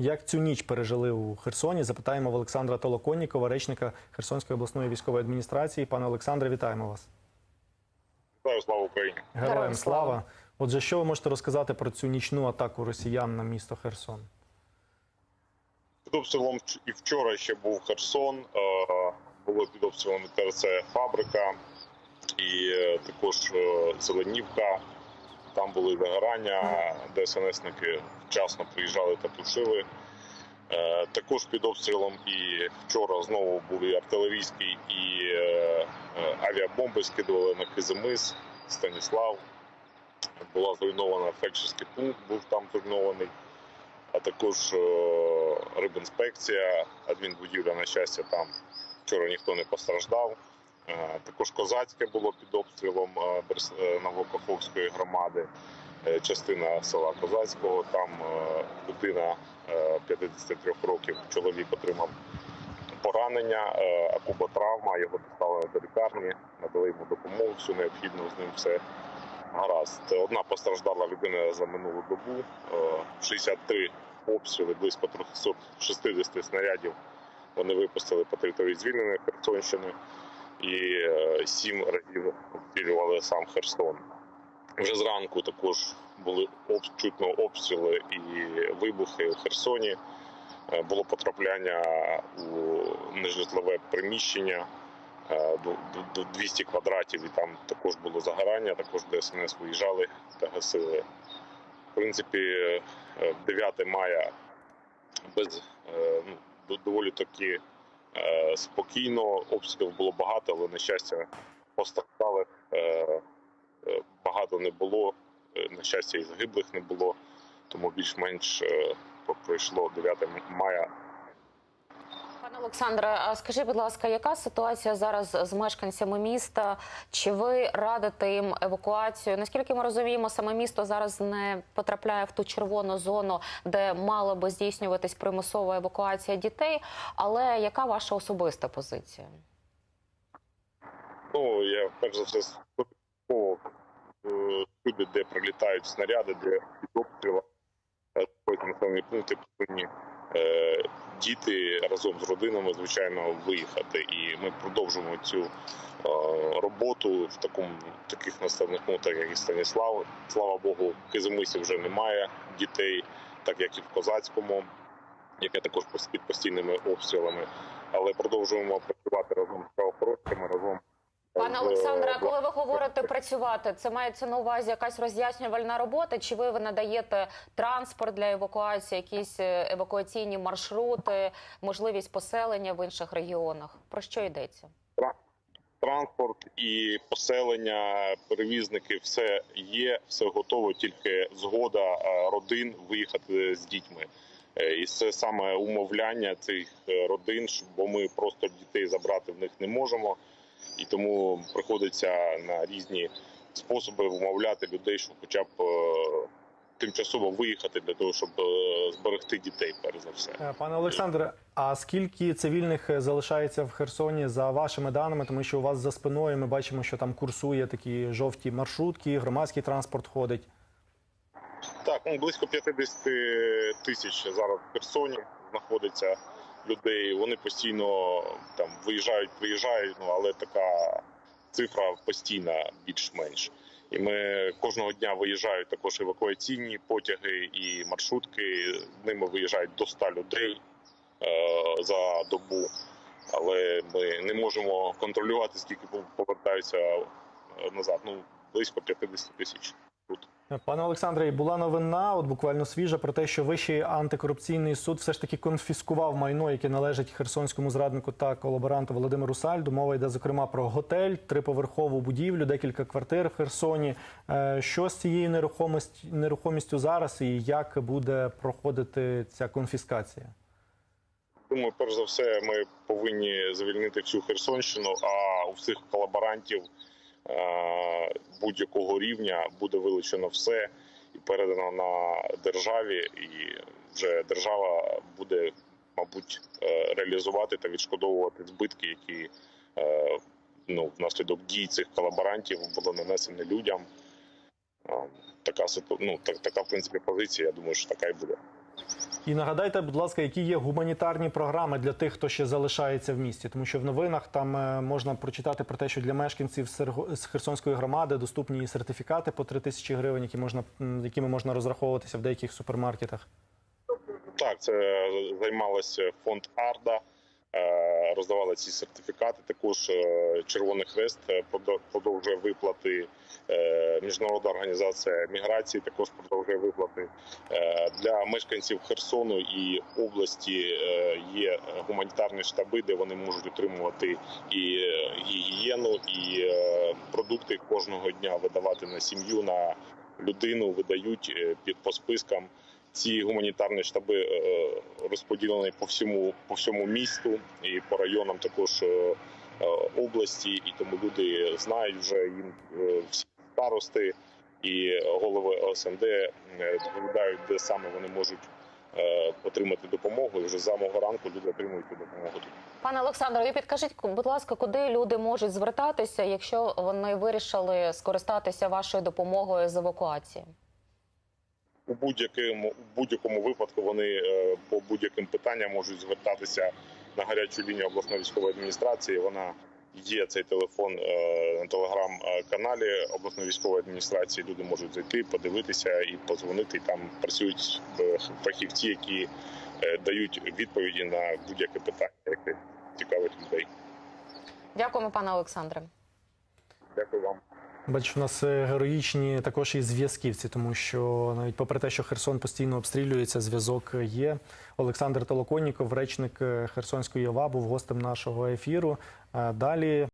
Як цю ніч пережили у Херсоні? Запитаємо в Олександра Толоконнікова, речника Херсонської обласної військової адміністрації. Пане Олександре, вітаємо вас. Вітаю, слава Україні. Героям слава. Отже, що ви можете розказати про цю нічну атаку росіян на місто Херсон? Під обстрілом і вчора ще був Херсон. е, Було під обстрілом ТРЦ фабрика і е, також е, Зеленівка. Там були вигорання, ДСНСники вчасно приїжджали та тушили. Е, Також під обстрілом і вчора знову був і артилерійський і е, е, авіабомби скидували на Кизимис, Станіслав. Була зруйнована фельдшерський пункт, був там зруйнований а також рибінспекція, адмінбудівля, на щастя, там вчора ніхто не постраждав. Е, Також козацьке було під обстрілом е, е, Новокаховської громади, частина села Козацького. Там е, 53 років, чоловік отримав поранення, е, акуботравма, його доставили до лікарні, надали йому допомогу, всю необхідну з ним все гаразд. Одна постраждала людина за минулу добу, е, 63 обстріли, близько 360 снарядів вони випустили по території звільненої Херсонщини і е, сім разів обстрілювали сам Херсон. Вже зранку також були чутно обстріли і вибухи у Херсоні. Е, Було потрапляння у нежитлове приміщення е, до- до- до 200 квадратів, і там також було загорання, також ДСНС виїжджали та гасили. В принципі, е, 9 мая без ну, доволі таки спокійно. Обстрілів було багато, але на щастя постраждалих е, е, багато не було. Е, На щастя, і загиблих не було, тому більш-менш е, пройшло 9 мая Олександре, а скажіть, будь ласка, яка ситуація зараз з мешканцями міста? Чи ви радите їм евакуацію? Наскільки ми розуміємо, саме місто зараз не потрапляє в ту червону зону, де мала би здійснюватись примусова евакуація дітей. Але яка ваша особиста позиція? Ну, я перш за все е, люди, де прилітають снаряди, де під обстрілом е, населені пункти повинні діти разом з родинами, звичайно, виїхати. І ми продовжуємо цю е, роботу в такому таких населених пунктах, як і Станіслав. Слава Богу, в Кизимисі вже немає дітей, так як і в Козацькому, яке також під постійними обстрілами. Але продовжуємо працювати разом з правоохоронцями, разом Пане з, Олександре, а е, коли ви говорите працювати, це мається на увазі якась роз'яснювальна робота? Чи ви надаєте транспорт для евакуації, якісь е, евакуаційні маршрути, можливість поселення в інших регіонах? Про що йдеться? транспорт і поселення, перевізники, все є, все готово. Тільки згода е, родин виїхати з дітьми. Е, І це саме умовляння цих е, родин, бо ми просто дітей забрати в них не можемо, і тому приходиться на різні способи вмовляти людей, щоб хоча б е, тимчасово виїхати для того, щоб е, зберегти дітей, перш за все. Е, Пане Олександре, а скільки цивільних залишається в Херсоні за вашими даними? Тому що у вас за спиною ми бачимо, що там курсує такі жовті маршрутки, громадський транспорт ходить. Так, ну близько 50 тисяч зараз в Херсоні знаходиться людей. Вони постійно там виїжджають, приїжджають, ну але така цифра постійна, більш-менш. І ми кожного дня виїжджають також евакуаційні потяги і маршрутки. Ними виїжджають до 100 людей е, за добу. Але ми не можемо контролювати, скільки повертаються е, назад. Ну близько 50 тисяч. Пане Олександре, була новина, от буквально свіжа, про те, що Вищий антикорупційний суд все ж таки конфіскував майно, яке належить херсонському зраднику та колаборанту Володимиру Сальду. Мова йде зокрема про готель, триповерхову будівлю, декілька квартир в Херсоні. Е, Що з цією нерухомістю, нерухомістю зараз, і як буде проходити ця конфіскація? Думаю, перш за все, ми повинні звільнити всю Херсонщину, а у всіх колаборантів будь-якого рівня буде вилучено все і передано на державі, і вже держава буде, мабуть, е, реалізувати та відшкодовувати збитки, які е, ну, внаслідок дій цих колаборантів було нанесені людям. Така ну, так, така в принципі позиція. Я думаю, що така і буде. І нагадайте, будь ласка, які є гуманітарні програми для тих, хто ще залишається в місті, тому що в новинах там е, можна прочитати про те, що для мешканців з Херсонської громади доступні сертифікати по 3 тисячі гривень, які можна якими можна розраховуватися в деяких супермаркетах. Так, це займалося фонд Арда. Е, Роздавали ці сертифікати. Також е, Червоний Хрест е, продовжує виплати. Міжнародна організація міграції також продовжує виплати для мешканців Херсону і області. Є гуманітарні штаби, де вони можуть отримувати і гігієну, і продукти кожного дня видавати на сім'ю, на людину. Видають під по спискам. Ці гуманітарні штаби е, розподілені по всьому по всьому місту і по районам також е, е, області, і тому люди знають вже їм е, всі старости і голови ОСНД е, доповідають, де саме вони можуть е, отримати допомогу. І вже самого ранку люди отримують допомогу. Пане Олександре, ви підкажіть, будь ласка, куди люди можуть звертатися, якщо вони вирішили скористатися вашою допомогою з евакуації? У будь-якому у будь-якому випадку вони е, по будь-яким питанням можуть звертатися на гарячу лінію обласної військової адміністрації. Вона є цей телефон е, на телеграм-каналі обласної військової адміністрації. Люди можуть зайти, подивитися і подзвонити. Там працюють е, фахівці, які дають відповіді на будь-яке питання, яке цікавить людей. Дякуємо, пане Олександре. Дякую вам. Бачу, в нас е, героїчні також і зв'язківці, тому що навіть попри те, що Херсон постійно обстрілюється, зв'язок є. Олександр Толоконніков, речник е, Херсонської ОВА, був гостем нашого ефіру. Е, Далі